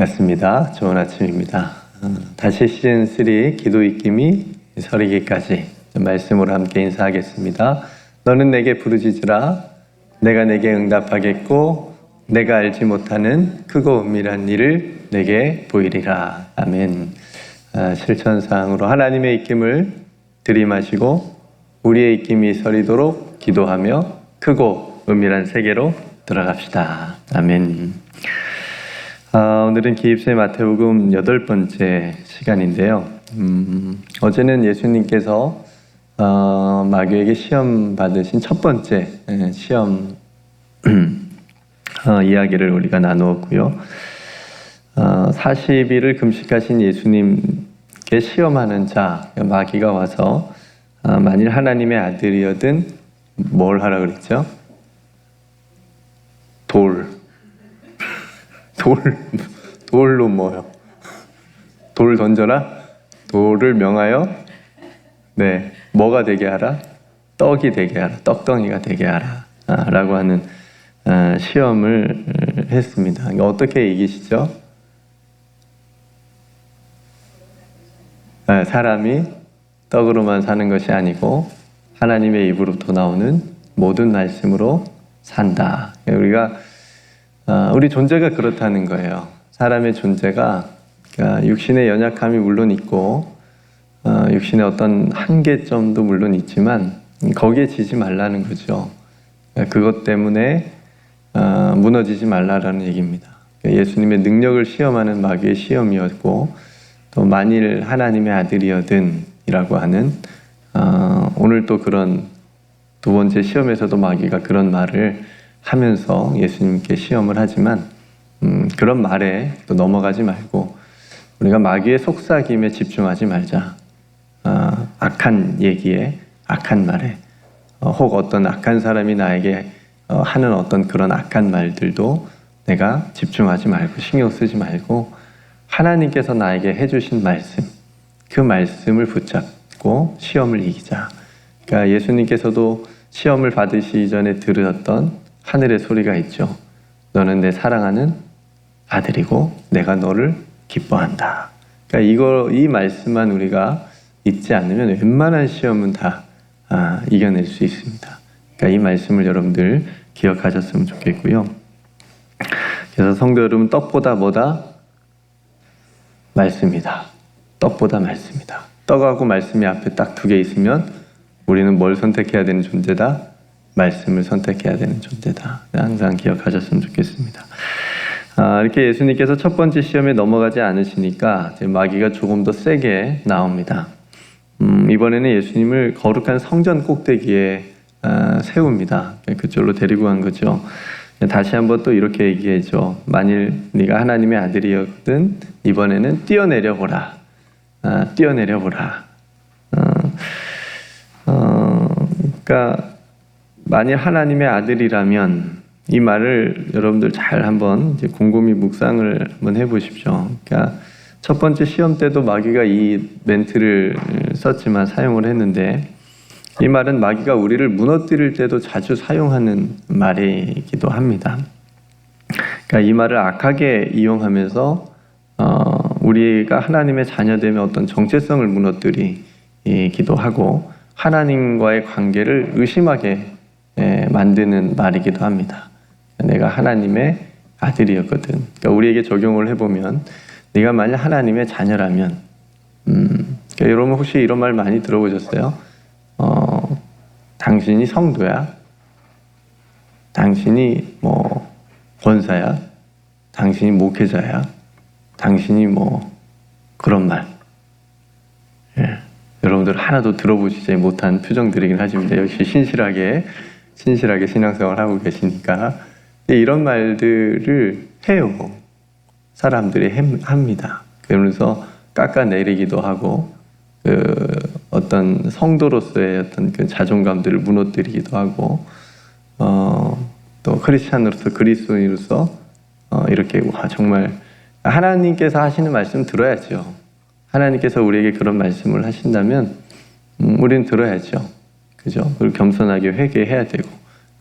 맞습니다. 좋은 아침입니다. 어, 다시 시즌 3 기도 입김이 서리기까지 말씀으로 함께 인사하겠습니다. 너는 내게 부르짖으라 내가 내게 응답하겠고 내가 알지 못하는 크고 은밀한 일을 내게 보이리라. 아멘. 아, 실천 사항으로 하나님의 입김을 들이마시고 우리의 입김이 서리도록 기도하며 크고 은밀한 세계로 들어갑시다. 아멘. 아, 오늘은 기입세 마태복음 여덟 번째 시간인데요. 음, 어제는 예수님께서 어, 마귀에게 시험 받으신 첫 번째 예, 시험 어, 이야기를 우리가 나누었고요. 어, 40일을 금식하신 예수님께 시험하는 자 마귀가 와서 어, 만일 하나님의 아들이어든 뭘 하라 그랬죠? 돌 돌, 돌로 뭐요? 돌 던져라? 돌을 명하여? 네, 뭐가 되게 하라? 떡이 되게 하라. 떡덩이가 되게 하라. 아, 라고 하는 아, 시험을 했습니다. 어떻게 이기시죠? 아, 사람이 떡으로만 사는 것이 아니고 하나님의 입으로부터 나오는 모든 말씀으로 산다. 우리가 아, 우리 존재가 그렇다는 거예요. 사람의 존재가 그러니까 육신의 연약함이 물론 있고 어, 육신의 어떤 한계점도 물론 있지만 거기에 지지 말라는 거죠. 그러니까 그것 때문에 어, 무너지지 말라라는 얘기입니다. 그러니까 예수님의 능력을 시험하는 마귀의 시험이었고 또 만일 하나님의 아들이어든이라고 하는 어, 오늘 또 그런 두 번째 시험에서도 마귀가 그런 말을 하면서 예수님께 시험을 하지만 음, 그런 말에 또 넘어가지 말고 우리가 마귀의 속삭임에 집중하지 말자. 어, 악한 얘기에, 악한 말에, 어, 혹 어떤 악한 사람이 나에게 어, 하는 어떤 그런 악한 말들도 내가 집중하지 말고 신경 쓰지 말고 하나님께서 나에게 해주신 말씀, 그 말씀을 붙잡고 시험을 이기자. 그러니까 예수님께서도 시험을 받으시기 전에 들으셨던 하늘의 소리가 있죠. 너는 내 사랑하는 아들이고 내가 너를 기뻐한다. 그러니까 이거 이 말씀만 우리가 잊지 않으면 웬만한 시험은 다 아, 이겨낼 수 있습니다. 그러니까 이 말씀을 여러분들 기억하셨으면 좋겠고요. 그래서 성도 여러분 떡보다 뭐다? 말씀이다. 떡보다 말씀이다. 떡하고 말씀이 앞에 딱 두 개 있으면 우리는 뭘 선택해야 되는 존재다? 말씀을 선택해야 되는 존재다. 항상 기억하셨으면 좋겠습니다. 아, 이렇게 예수님께서 첫 번째 시험에 넘어가지 않으시니까 마귀가 조금 더 세게 나옵니다. 음, 이번에는 예수님을 거룩한 성전 꼭대기에 아, 세웁니다. 그쪽으로 데리고 간 거죠. 다시 한번 또 이렇게 얘기해죠. 만일 네가 하나님의 아들이었든 이번에는 뛰어내려 보라. 아, 뛰어내려 보라. 어, 어, 그러니까 만일 하나님의 아들이라면 이 말을 여러분들 잘 한번 곰곰이 묵상을 한번 해보십시오. 그러니까 첫 번째 시험 때도 마귀가 이 멘트를 썼지만 사용을 했는데 이 말은 마귀가 우리를 무너뜨릴 때도 자주 사용하는 말이기도 합니다. 그러니까 이 말을 악하게 이용하면서 어, 우리가 하나님의 자녀되면 어떤 정체성을 무너뜨리기도 하고 하나님과의 관계를 의심하게 만드는 말이기도 합니다. 내가 하나님의 아들이었거든. 그러니까 우리에게 적용을 해보면 네가 만약 하나님의 자녀라면 음, 그러니까 여러분 혹시 이런 말 많이 들어보셨어요? 어, 당신이 성도야? 당신이 뭐 권사야? 당신이 목회자야? 당신이 뭐 그런 말. 예. 여러분들 하나도 들어보시지 못한 표정들이긴 하지만 역시 신실하게 신실하게 신앙생활 하고 계시니까 이런 말들을 해요. 사람들이 합니다. 그러면서 깎아내리기도 하고 그 어떤 성도로서의 어떤 그 자존감들을 무너뜨리기도 하고 어, 또 크리스찬으로서 그리스도인으로서 어, 이렇게 와 정말 하나님께서 하시는 말씀 들어야죠. 하나님께서 우리에게 그런 말씀을 하신다면 음, 우리는 들어야죠. 그죠? 그리고 겸손하게 회개해야 되고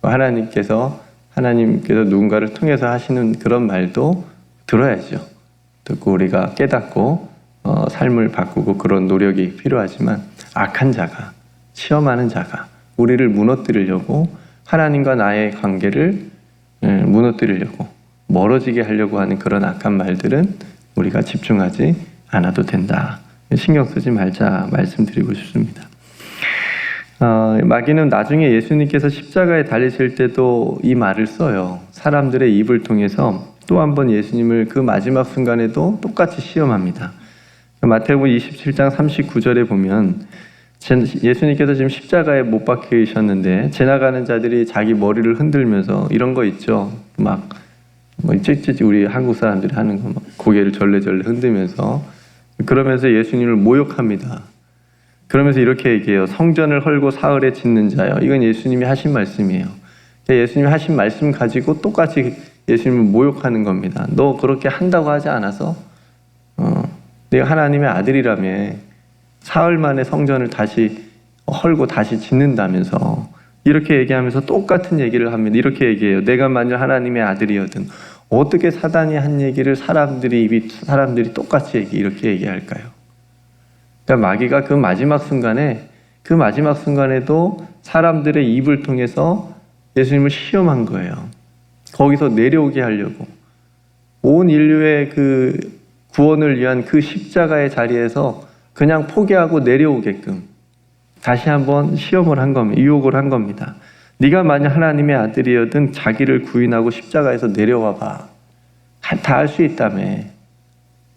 하나님께서 하나님께서 누군가를 통해서 하시는 그런 말도 들어야죠. 듣고 우리가 깨닫고 어, 삶을 바꾸고 그런 노력이 필요하지만 악한 자가 시험하는 자가 우리를 무너뜨리려고 하나님과 나의 관계를 예, 무너뜨리려고 멀어지게 하려고 하는 그런 악한 말들은 우리가 집중하지 않아도 된다. 신경 쓰지 말자 말씀드리고 싶습니다. 어, 마귀는 나중에 예수님께서 십자가에 달리실 때도 이 말을 써요. 사람들의 입을 통해서 또 한 번 예수님을 그 마지막 순간에도 똑같이 시험합니다. 마태복음 27장 39절에 보면 제- 예수님께서 지금 십자가에 못 박히셨는데 지나가는 자들이 자기 머리를 흔들면서 이런 거 있죠. 막뭐 찌찌찌 우리 한국 사람들이 하는 거 막 고개를 절레절레 흔들면서 그러면서 예수님을 모욕합니다. 그러면서 이렇게 얘기해요. 성전을 헐고 사흘에 짓는 자요. 이건 예수님이 하신 말씀이에요. 예수님이 하신 말씀 가지고 똑같이 예수님을 모욕하는 겁니다. 너 그렇게 한다고 하지 않아서 어, 내가 하나님의 아들이라며 사흘 만에 성전을 다시 헐고 다시 짓는다면서 이렇게 얘기하면서 똑같은 얘기를 합니다. 이렇게 얘기해요. 내가 만약 하나님의 아들이었든 어떻게 사단이 한 얘기를 사람들이 입이 사람들이 똑같이 얘기 이렇게 얘기할까요? 그러니까 마귀가 그 마지막 순간에 그 마지막 순간에도 사람들의 입을 통해서 예수님을 시험한 거예요. 거기서 내려오게 하려고 온 인류의 그 구원을 위한 그 십자가의 자리에서 그냥 포기하고 내려오게끔 다시 한번 시험을 한 겁니다. 유혹을 한 겁니다. 네가 만약 하나님의 아들이었든 자기를 구인하고 십자가에서 내려와 봐. 다 할 수 있다며.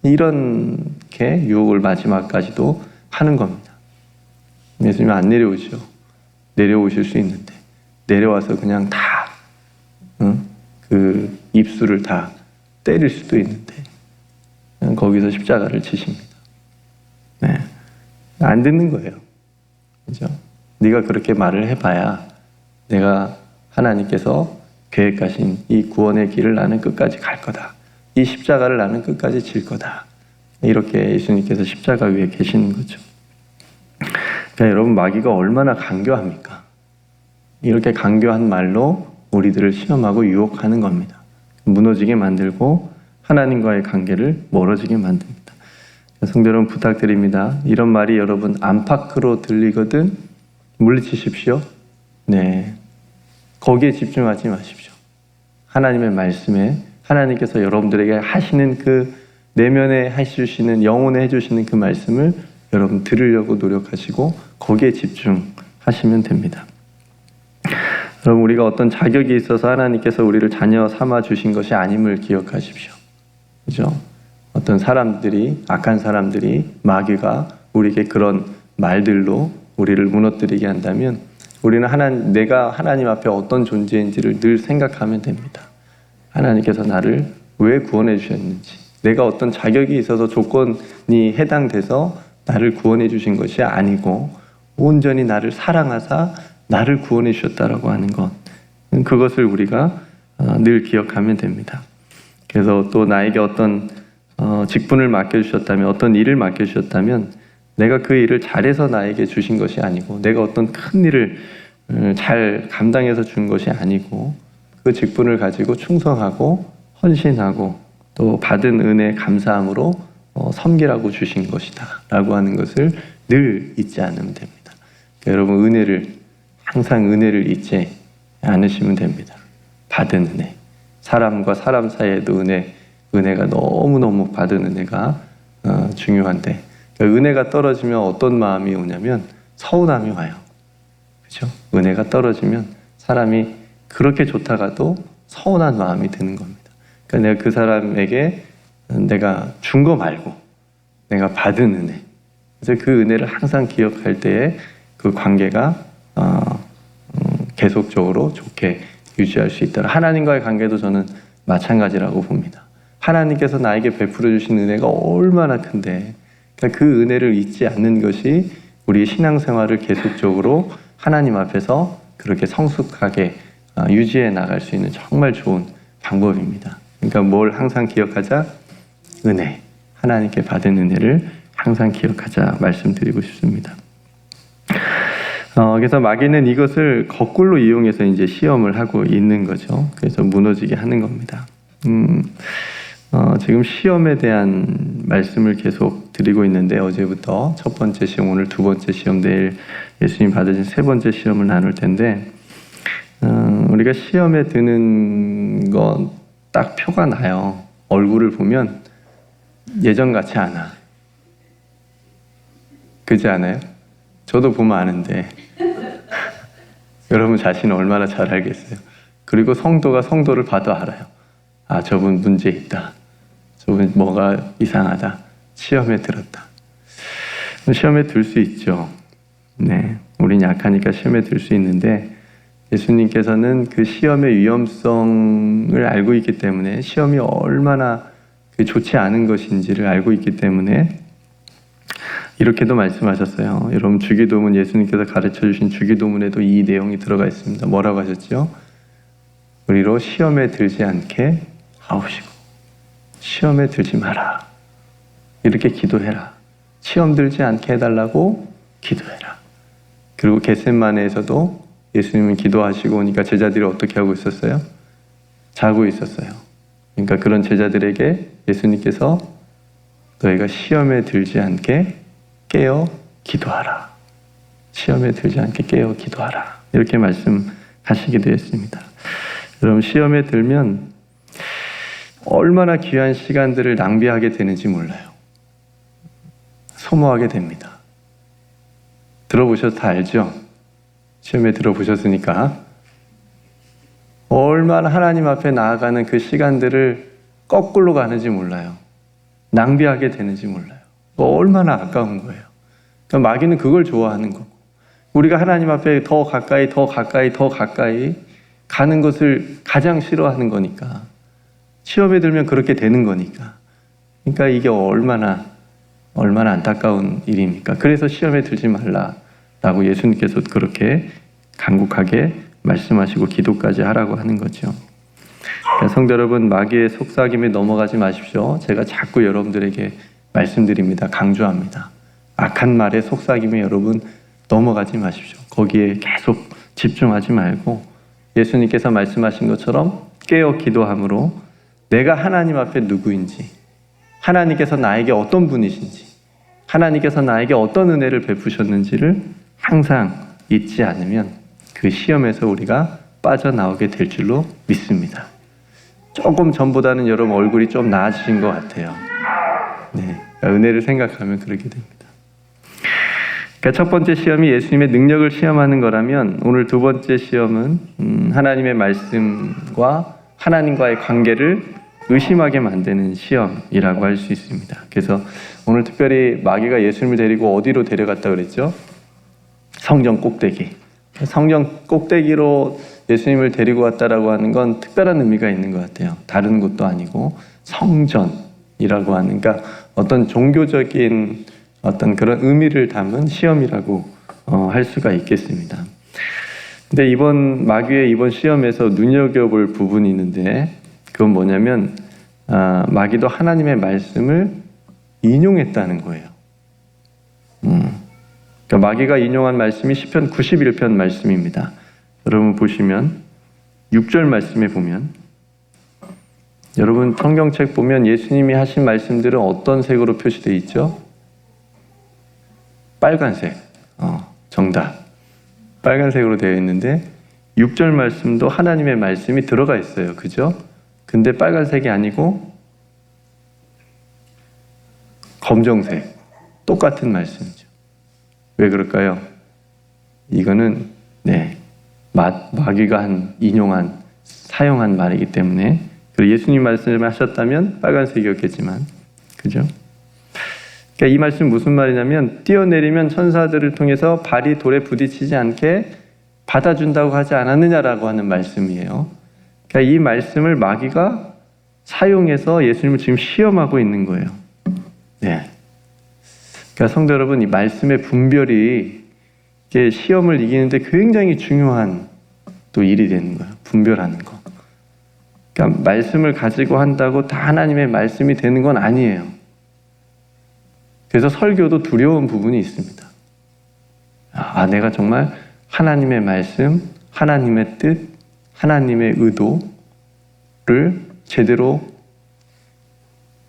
이렇게 유혹을 마지막까지도 하는 겁니다. 예수님 안 내려오죠. 내려오실 수 있는데 내려와서 그냥 다 응? 그 입술을 다 때릴 수도 있는데 거기서 십자가를 치십니다. 네, 안 듣는 거예요. 그죠? 네가 그렇게 말을 해봐야 내가 하나님께서 계획하신 이 구원의 길을 나는 끝까지 갈 거다. 이 십자가를 나는 끝까지 질 거다. 이렇게 예수님께서 십자가 위에 계시는 거죠. 그러니까 여러분 마귀가 얼마나 강교합니까? 이렇게 강교한 말로 우리들을 시험하고 유혹하는 겁니다. 무너지게 만들고 하나님과의 관계를 멀어지게 만듭니다. 성도 여러분 부탁드립니다. 이런 말이 여러분 안팎으로 들리거든 물리치십시오. 네. 거기에 집중하지 마십시오. 하나님의 말씀에 하나님께서 여러분들에게 하시는 그 내면에 해주시는 영혼에 해주시는 그 말씀을 여러분 들으려고 노력하시고 거기에 집중하시면 됩니다. 여러분 우리가 어떤 자격이 있어서 하나님께서 우리를 자녀 삼아 주신 것이 아님을 기억하십시오. 그죠? 어떤 사람들이 악한 사람들이 마귀가 우리에게 그런 말들로 우리를 무너뜨리게 한다면 우리는 하나 내가 하나님 앞에 어떤 존재인지를 늘 생각하면 됩니다. 하나님께서 나를 왜 구원해 주셨는지, 내가 어떤 자격이 있어서 조건이 해당돼서 나를 구원해 주신 것이 아니고 온전히 나를 사랑하사 나를 구원해 주셨다라고 하는 것, 그것을 우리가 어, 늘 기억하면 됩니다. 그래서 또 나에게 어떤 어, 직분을 맡겨주셨다면, 어떤 일을 맡겨주셨다면, 내가 그 일을 잘해서 나에게 주신 것이 아니고, 내가 어떤 큰 일을 음, 잘 감당해서 준 것이 아니고, 그 직분을 가지고 충성하고 헌신하고 또 받은 은혜 감사함으로 어, 섬기라고 주신 것이다. 라고 하는 것을 늘 잊지 않으면 됩니다. 그러니까 여러분, 은혜를, 항상 은혜를 잊지 않으시면 됩니다. 받은 은혜. 사람과 사람 사이에도 은혜, 은혜가 너무너무 받은 은혜가 어, 중요한데, 그러니까 은혜가 떨어지면 어떤 마음이 오냐면 서운함이 와요. 그죠? 은혜가 떨어지면 사람이 그렇게 좋다가도 서운한 마음이 드는 겁니다. 그러니까 내가 그 사람에게 내가 준 거 말고 내가 받은 은혜. 그래서 그 은혜를 항상 기억할 때에 그 관계가 어, 음, 계속적으로 좋게 유지할 수 있다. 하나님과의 관계도 저는 마찬가지라고 봅니다. 하나님께서 나에게 베풀어 주신 은혜가 얼마나 큰데 그러니까 그 은혜를 잊지 않는 것이 우리 신앙생활을 계속적으로 하나님 앞에서 그렇게 성숙하게 어, 유지해 나갈 수 있는 정말 좋은 방법입니다. 그러니까 뭘 항상 기억하자? 은혜. 하나님께 받은 은혜를 항상 기억하자 말씀드리고 싶습니다. 어, 그래서 마귀는 이것을 거꾸로 이용해서 이제 시험을 하고 있는 거죠. 그래서 무너지게 하는 겁니다. 음, 어, 지금 시험에 대한 말씀을 계속 드리고 있는데 어제부터 첫 번째 시험, 오늘 두 번째 시험, 내일 예수님 받으신 세 번째 시험을 나눌 텐데 어, 우리가 시험에 드는 건 딱 표가 나요. 얼굴을 보면 예전 같지 않아. 그지 않아요? 저도 보면 아는데 여러분 자신을 얼마나 잘 알겠어요. 그리고 성도가 성도를 봐도 알아요. 아 저분 문제 있다. 저분 뭐가 이상하다. 시험에 들었다. 시험에 들 수 있죠. 네, 우린 약하니까 시험에 들 수 있는데 예수님께서는 그 시험의 위험성을 알고 있기 때문에 시험이 얼마나 그 좋지 않은 것인지를 알고 있기 때문에 이렇게도 말씀하셨어요. 여러분 주기도문 예수님께서 가르쳐 주신 주기도문에도 이 내용이 들어가 있습니다. 뭐라고 하셨죠? 우리로 시험에 들지 않게 하옵시고 시험에 들지 마라. 이렇게 기도해라. 시험 들지 않게 해달라고 기도해라. 그리고 겟셋만에서도 예수님은 기도하시고 오니까 제자들이 어떻게 하고 있었어요? 자고 있었어요. 그러니까 그런 제자들에게 예수님께서 너희가 시험에 들지 않게 깨어 기도하라. 시험에 들지 않게 깨어 기도하라. 이렇게 말씀하시게 되었습니다. 여러분 시험에 들면 얼마나 귀한 시간들을 낭비하게 되는지 몰라요. 소모하게 됩니다. 들어보셔서 다 알죠? 시험에 들어보셨으니까 얼마나 하나님 앞에 나아가는 그 시간들을 거꾸로 가는지 몰라요. 낭비하게 되는지 몰라요. 얼마나 아까운 거예요. 그러니까 마귀는 그걸 좋아하는 거고 우리가 하나님 앞에 더 가까이 더 가까이 더 가까이 가는 것을 가장 싫어하는 거니까 시험에 들면 그렇게 되는 거니까 그러니까 이게 얼마나 얼마나 안타까운 일입니까? 그래서 시험에 들지 말라 라고 예수님께서 그렇게 간곡하게 말씀하시고 기도까지 하라고 하는 거죠. 성도 여러분, 마귀의 속삭임에 넘어가지 마십시오. 제가 자꾸 여러분들에게 말씀드립니다. 강조합니다. 악한 말에 속삭임에 여러분 넘어가지 마십시오. 거기에 계속 집중하지 말고 예수님께서 말씀하신 것처럼 깨어 기도함으로 내가 하나님 앞에 누구인지, 하나님께서 나에게 어떤 분이신지, 하나님께서 나에게 어떤 은혜를 베푸셨는지를 항상 잊지 않으면 그 시험에서 우리가 빠져나오게 될 줄로 믿습니다. 조금 전보다는 여러분 얼굴이 좀 나아지신 것 같아요. 네, 은혜를 생각하면 그렇게 됩니다. 그러니까 첫 번째 시험이 예수님의 능력을 시험하는 거라면 오늘 두 번째 시험은 음, 하나님의 말씀과 하나님과의 관계를 의심하게 만드는 시험이라고 할 수 있습니다. 그래서 오늘 특별히 마귀가 예수님을 데리고 어디로 데려갔다 그랬죠? 성전 꼭대기. 성전 꼭대기로 예수님을 데리고 왔다라고 하는 건 특별한 의미가 있는 것 같아요. 다른 곳도 아니고 성전이라고 하는 그러니까 어떤 종교적인 어떤 그런 의미를 담은 시험이라고 어, 할 수가 있겠습니다. 근데 이번 마귀의 이번 시험에서 눈여겨볼 부분이 있는데 그건 뭐냐면 아, 마귀도 하나님의 말씀을 인용했다는 거예요. 음. 마귀가 인용한 말씀이 시편 91편 말씀입니다. 여러분 보시면 6절 말씀에 보면 여러분 성경책 보면 예수님이 하신 말씀들은 어떤 색으로 표시되어 있죠? 빨간색. 어, 정답. 빨간색으로 되어 있는데 6절 말씀도 하나님의 말씀이 들어가 있어요. 그죠? 근데 빨간색이 아니고 검정색. 똑같은 말씀이죠. 왜 그럴까요? 이거는 네 마, 마귀가 한 인용한 사용한 말이기 때문에 예수님 말씀을 하셨다면 빨간색이었겠지만 그죠? 그러니까 이 말씀 무슨 말이냐면 뛰어내리면 천사들을 통해서 발이 돌에 부딪히지 않게 받아준다고 하지 않았느냐라고 하는 말씀이에요. 그러니까 이 말씀을 마귀가 사용해서 예수님을 지금 시험하고 있는 거예요. 네. 그러니까 성도 여러분, 이 말씀의 분별이 시험을 이기는데 굉장히 중요한 또 일이 되는 거예요. 분별하는 거. 그러니까 말씀을 가지고 한다고 다 하나님의 말씀이 되는 건 아니에요. 그래서 설교도 두려운 부분이 있습니다. 아, 내가 정말 하나님의 말씀, 하나님의 뜻, 하나님의 의도를 제대로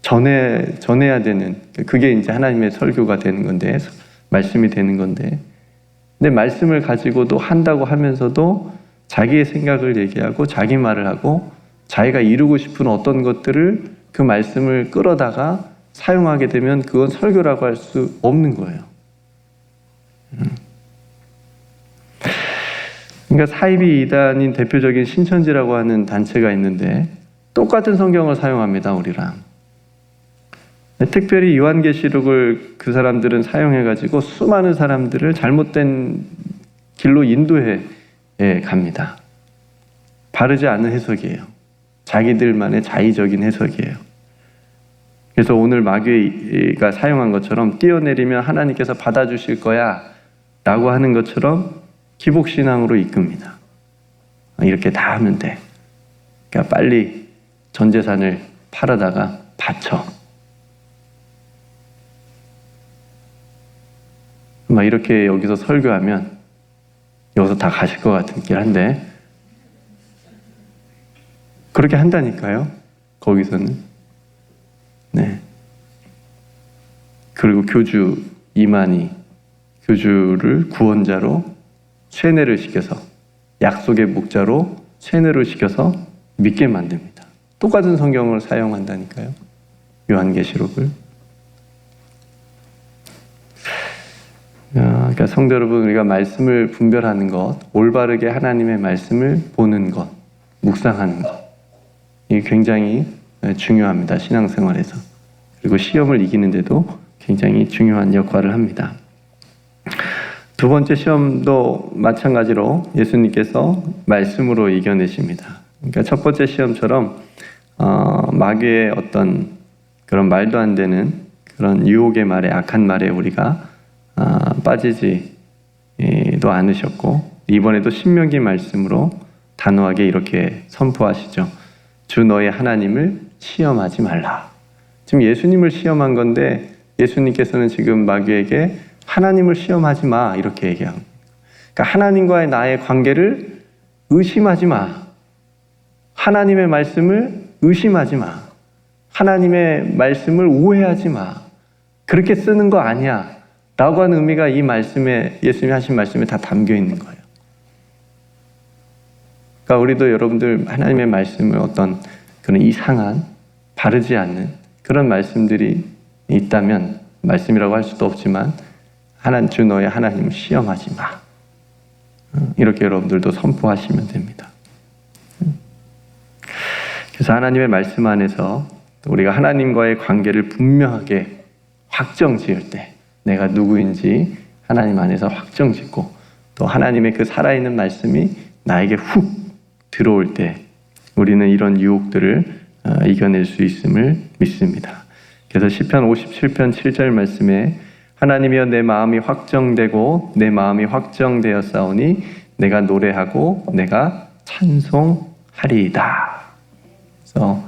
전해 전해야 되는 그게 이제 하나님의 설교가 되는 건데 말씀이 되는 건데 근데 말씀을 가지고도 한다고 하면서도 자기의 생각을 얘기하고 자기 말을 하고 자기가 이루고 싶은 어떤 것들을 그 말씀을 끌어다가 사용하게 되면 그건 설교라고 할 수 없는 거예요. 음. 그러니까 사이비 이단인 대표적인 신천지라고 하는 단체가 있는데 똑같은 성경을 사용합니다, 우리랑. 특별히 요한계시록을 그 사람들은 사용해가지고 수많은 사람들을 잘못된 길로 인도해 예, 갑니다. 바르지 않은 해석이에요. 자기들만의 자의적인 해석이에요. 그래서 오늘 마귀가 사용한 것처럼 뛰어내리면 하나님께서 받아주실 거야 라고 하는 것처럼 기복신앙으로 이끕니다. 이렇게 다 하면 돼. 그러니까 빨리 전 재산을 팔아다가 바쳐. 막 이렇게 여기서 설교하면 여기서 다 가실 것 같긴 한데 그렇게 한다니까요. 거기서는. 네. 그리고 교주 이만희 교주를 구원자로 세뇌를 시켜서 약속의 목자로 세뇌를 시켜서 믿게 만듭니다. 똑같은 성경을 사용한다니까요. 요한계시록을. 아, 그러니까 성도 여러분 우리가 말씀을 분별하는 것, 올바르게 하나님의 말씀을 보는 것, 묵상하는 것, 이게 굉장히 중요합니다 신앙생활에서 그리고 시험을 이기는데도 굉장히 중요한 역할을 합니다. 두 번째 시험도 마찬가지로 예수님께서 말씀으로 이겨내십니다. 그러니까 첫 번째 시험처럼 어, 마귀의 어떤 그런 말도 안 되는 그런 유혹의 말에 악한 말에 우리가 어, 빠지지도 않으셨고 이번에도 신명기 말씀으로 단호하게 이렇게 선포하시죠. 주 너의 하나님을 시험하지 말라. 지금 예수님을 시험한 건데 예수님께서는 지금 마귀에게 하나님을 시험하지 마 이렇게 얘기합 그러니까 하나님과의 나의 관계를 의심하지 마. 하나님의 말씀을 의심하지 마. 하나님의 말씀을 오해하지 마. 그렇게 쓰는 거 아니야. 라고 하는 의미가 이 말씀에, 예수님이 하신 말씀에 다 담겨 있는 거예요. 그러니까 우리도 여러분들 하나님의 말씀을 어떤 그런 이상한, 바르지 않는 그런 말씀들이 있다면, 말씀이라고 할 수도 없지만, 하나님 주 너의 하나님을 시험하지 마. 이렇게 여러분들도 선포하시면 됩니다. 그래서 하나님의 말씀 안에서 우리가 하나님과의 관계를 분명하게 확정 지을 때 내가 누구인지 하나님 안에서 확정 짓고 또 하나님의 그 살아있는 말씀이 나에게 훅 들어올 때 우리는 이런 유혹들을 어, 이겨낼 수 있음을 믿습니다. 그래서 시편 57편 7절 말씀에 하나님이여 내 마음이 확정되고 내 마음이 확정되었사오니 내가 노래하고 내가 찬송하리이다. 그래서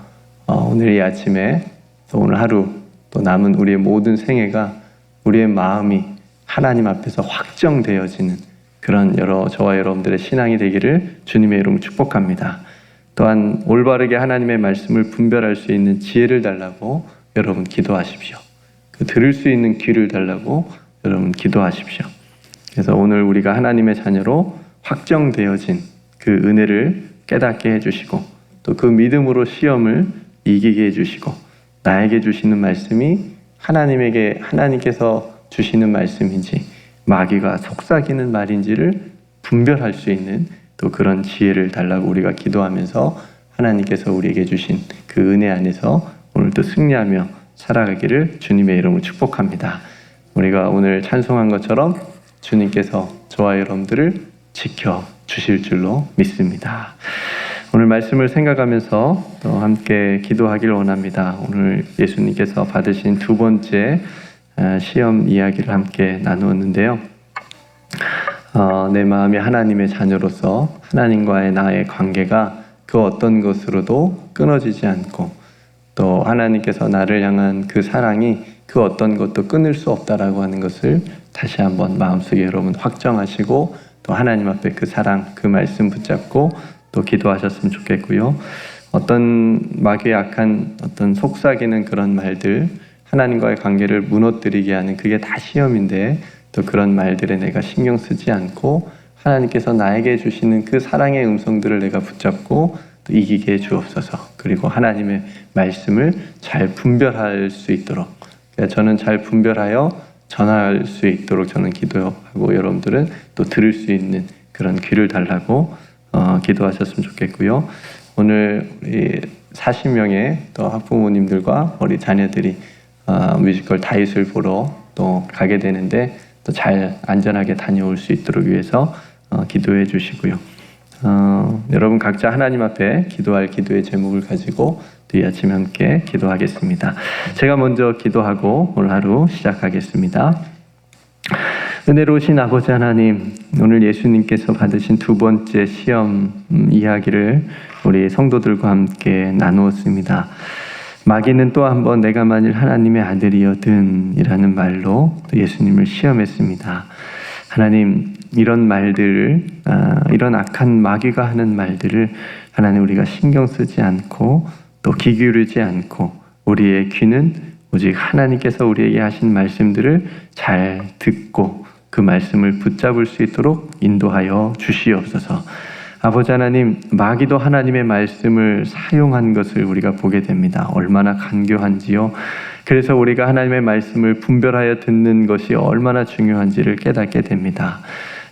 어, 오늘 이 아침에 또 오늘 하루 또 남은 우리의 모든 생애가 우리의 마음이 하나님 앞에서 확정되어지는 그런 여러 저와 여러분들의 신앙이 되기를 주님의 이름으로 축복합니다. 또한 올바르게 하나님의 말씀을 분별할 수 있는 지혜를 달라고 여러분 기도하십시오. 그 들을 수 있는 귀를 달라고 여러분 기도하십시오. 그래서 오늘 우리가 하나님의 자녀로 확정되어진 그 은혜를 깨닫게 해주시고 또 그 믿음으로 시험을 이기게 해주시고 나에게 주시는 말씀이 하나님에게 하나님께서 주시는 말씀인지 마귀가 속삭이는 말인지를 분별할 수 있는 또 그런 지혜를 달라고 우리가 기도하면서 하나님께서 우리에게 주신 그 은혜 안에서 오늘도 승리하며 살아가기를 주님의 이름으로 축복합니다. 우리가 오늘 찬송한 것처럼 주님께서 저와 여러분들을 지켜 주실 줄로 믿습니다. 오늘 말씀을 생각하면서 또 함께 기도하길 원합니다. 오늘 예수님께서 받으신 두 번째 시험 이야기를 함께 나누었는데요. 어, 내 마음이 하나님의 자녀로서 하나님과의 나의 관계가 그 어떤 것으로도 끊어지지 않고 또 하나님께서 나를 향한 그 사랑이 그 어떤 것도 끊을 수 없다라고 하는 것을 다시 한번 마음속에 여러분 확정하시고 또 하나님 앞에 그 사랑, 그 말씀 붙잡고 또 기도하셨으면 좋겠고요. 어떤 마귀의 악한 어떤 속삭이는 그런 말들 하나님과의 관계를 무너뜨리게 하는 그게 다 시험인데 또 그런 말들에 내가 신경 쓰지 않고 하나님께서 나에게 주시는 그 사랑의 음성들을 내가 붙잡고 또 이기게 해 주옵소서. 그리고 하나님의 말씀을 잘 분별할 수 있도록 그러니까 저는 잘 분별하여 전할 수 있도록 저는 기도하고 여러분들은 또 들을 수 있는 그런 귀를 달라고 어, 기도하셨으면 좋겠고요. 오늘 우리 40명의 또 학부모님들과 우리 자녀들이 어, 뮤지컬 다윗을 보러 또 가게 되는데 또 잘 안전하게 다녀올 수 있도록 위해서 어, 기도해 주시고요. 어, 여러분 각자 하나님 앞에 기도할 기도의 제목을 가지고 또이 아침 함께 기도하겠습니다. 제가 먼저 기도하고 오늘 하루 시작하겠습니다. 은혜로우신 아버지 하나님, 오늘 예수님께서 받으신 두 번째 시험 음, 이야기를 우리 성도들과 함께 나누었습니다. 마귀는 또 한 번 내가 만일 하나님의 아들이여든 이라는 말로 또 예수님을 시험했습니다. 하나님, 이런 말들을, 아, 이런 악한 마귀가 하는 말들을 하나님 우리가 신경 쓰지 않고 또 귀 기울이지 않고 우리의 귀는 오직 하나님께서 우리에게 하신 말씀들을 잘 듣고 그 말씀을 붙잡을 수 있도록 인도하여 주시옵소서. 아버지 하나님, 마귀도 하나님의 말씀을 사용한 것을 우리가 보게 됩니다. 얼마나 간교한지요. 그래서 우리가 하나님의 말씀을 분별하여 듣는 것이 얼마나 중요한지를 깨닫게 됩니다.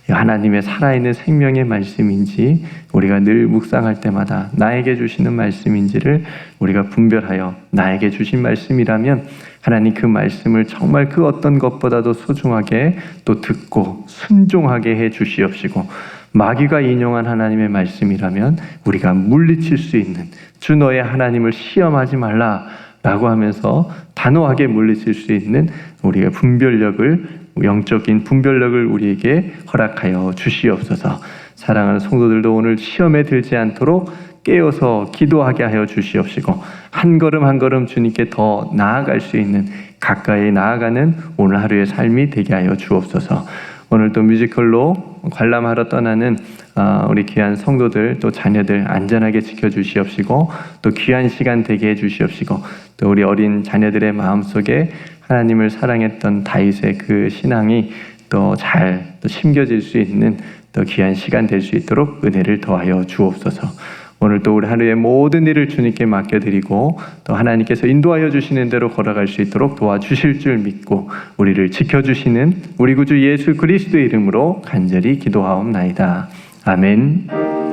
하나님의 살아있는 생명의 말씀인지 우리가 늘 묵상할 때마다 나에게 주시는 말씀인지를 우리가 분별하여 나에게 주신 말씀이라면 하나님 그 말씀을 정말 그 어떤 것보다도 소중하게 또 듣고 순종하게 해 주시옵시고 마귀가 인용한 하나님의 말씀이라면 우리가 물리칠 수 있는 주 너의 하나님을 시험하지 말라 라고 하면서 단호하게 물리칠 수 있는 우리가 분별력을 영적인 분별력을 우리에게 허락하여 주시옵소서. 사랑하는 성도들도 오늘 시험에 들지 않도록 깨어서 기도하게 하여 주시옵시고 한 걸음 한 걸음 주님께 더 나아갈 수 있는 가까이 나아가는 오늘 하루의 삶이 되게 하여 주옵소서. 오늘 또 뮤지컬로 관람하러 떠나는 어, 우리 귀한 성도들 또 자녀들 안전하게 지켜주시옵시고 또 귀한 시간 되게 해주시옵시고 또 우리 어린 자녀들의 마음속에 하나님을 사랑했던 다윗의 그 신앙이 또 잘 또 심겨질 수 있는 또 귀한 시간 될 수 있도록 은혜를 더하여 주옵소서. 오늘 또 우리 하루의 모든 일을 주님께 맡겨드리고 또 하나님께서 인도하여 주시는 대로 걸어갈 수 있도록 도와주실 줄 믿고 우리를 지켜주시는 우리 구주 예수 그리스도의 이름으로 간절히 기도하옵나이다. 아멘.